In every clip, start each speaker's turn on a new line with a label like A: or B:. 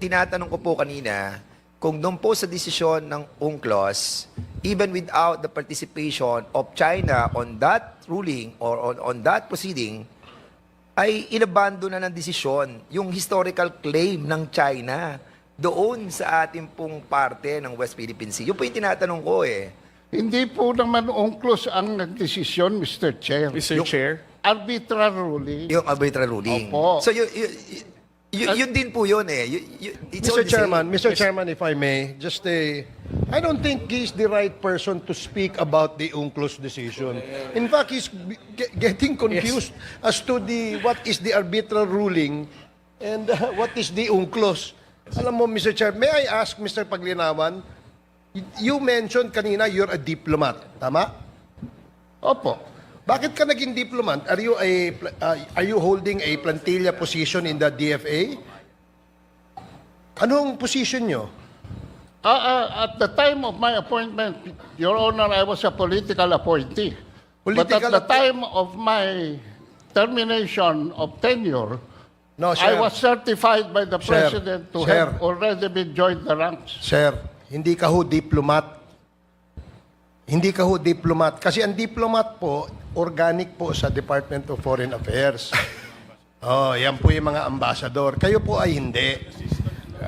A: tinatanong ko po kanina, kung doon po sa desisyon ng UNCLOS, even without the participation of China on that ruling or on, on that proceeding, ay inabando na ng desisyon yung historical claim ng China doon sa ating pong parte ng West Philippine Sea. Yun po yung tinatanong ko eh.
B: Hindi po naman UNCLOS ang nagdesisyon, Mr. Chair.
C: Mr.
A: Yung-
C: Chair.
B: Arbitral ruling.
A: Yung arbitral ruling.
B: Opo.
A: So yun, yun, yun, yun din po yun eh. Yun- yun- it's all
D: Mr.
A: the same.
D: Chairman, Mr. Chairman, if I may, just a, I don't think he's the right person to speak about the UNCLOS decision. In fact, he's ge- getting confused as to the what is the arbitral ruling and uh, what is the UNCLOS. Alam mo, Mr. Chair, may I ask, Mr. Paglinawan, you mentioned kanina you're a diplomat, tama?
B: Opo.
D: Bakit ka naging diplomat? Are you a uh, are you holding a plantilla position in the DFA? Anong position nyo?
B: Ah, ah, at the time of my appointment, Your Honor, I was a political appointee. but
D: Political
B: at the time of my termination of tenure,
D: No,
B: I
D: sir.
B: was certified by the
D: Sir,
B: President to
D: sir.
B: have already been joined the ranks.
D: Sir, hindi ka ho diplomat. Hindi ka ho diplomat. Kasi ang diplomat po, organic po sa Department of Foreign Affairs. Oh, yan po yung mga ambassador. Kayo po ay hindi.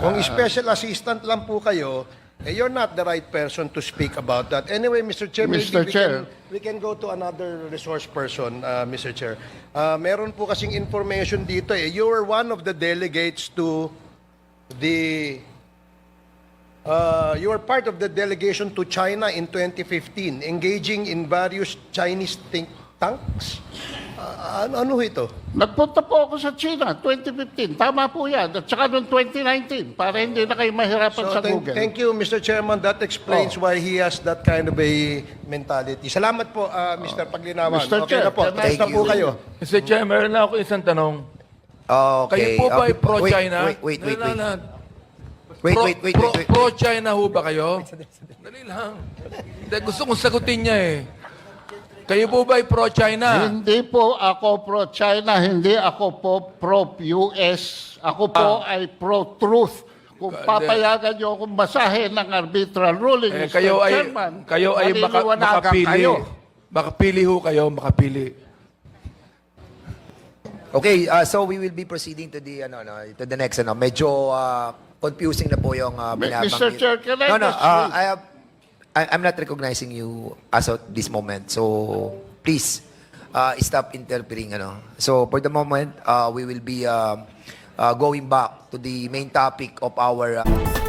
D: Kung special assistant lang po kayo, eh, you're not the right person to speak about that. Anyway, Mr. Chair, maybe
B: Mr.
D: we
B: Chair.
D: can we can go to another resource person, uh, Mr. Chair. Uh, meron po kasing information dito eh. You were one of the delegates to the Uh, you were part of the delegation to China in 2015, engaging in various Chinese think tanks. Uh, ano, ano ito?
B: Nagpunta po ako sa China 2015. Tama po yan. At saka noong 2019, para hindi na kayo mahirapan sa
D: thank,
B: Google.
D: thank you, Mr. Chairman. That explains why he has that kind of a mentality. Salamat po, uh, Mr. Paglinawan.
B: Mr.
D: Okay
B: Chair,
D: na po. Tapos na po
A: Thank
D: kayo.
E: Mr. Chair, meron lang ako isang tanong.
A: Okay.
E: Kayo po ba
A: okay.
E: pro-China?
A: Wait, wait, wait,
E: Na-
A: wait. Wait,
E: pro,
A: wait, wait,
E: pro,
A: wait, wait.
E: Pro-China ho ba kayo? Dali lang. Hindi, gusto kong sagutin niya eh. Kayo po ba ay pro-China?
B: Hindi po ako pro-China, hindi ako po pro-US. Ako po
E: Ah.
B: ay pro-truth. Kung papayagan niyo akong basahin ng arbitral ruling,
E: Eh,
B: Mr.
E: kayo ay
B: Chairman,
E: kayo ay maka, makapili.
B: kayo.
E: Makapili ho kayo, makapili.
A: Okay, uh, so we will be proceeding to the ano no, to the next ano. Medyo uh, confusing na po yung uh, binabanggit.
B: Mr. Chair, can I
A: No, no,
B: just
A: uh,
B: read?
A: I have I, I'm not recognizing you as of this moment. So please uh, stop interpreting ano. So for the moment, uh, we will be um, uh, going back to the main topic of our uh,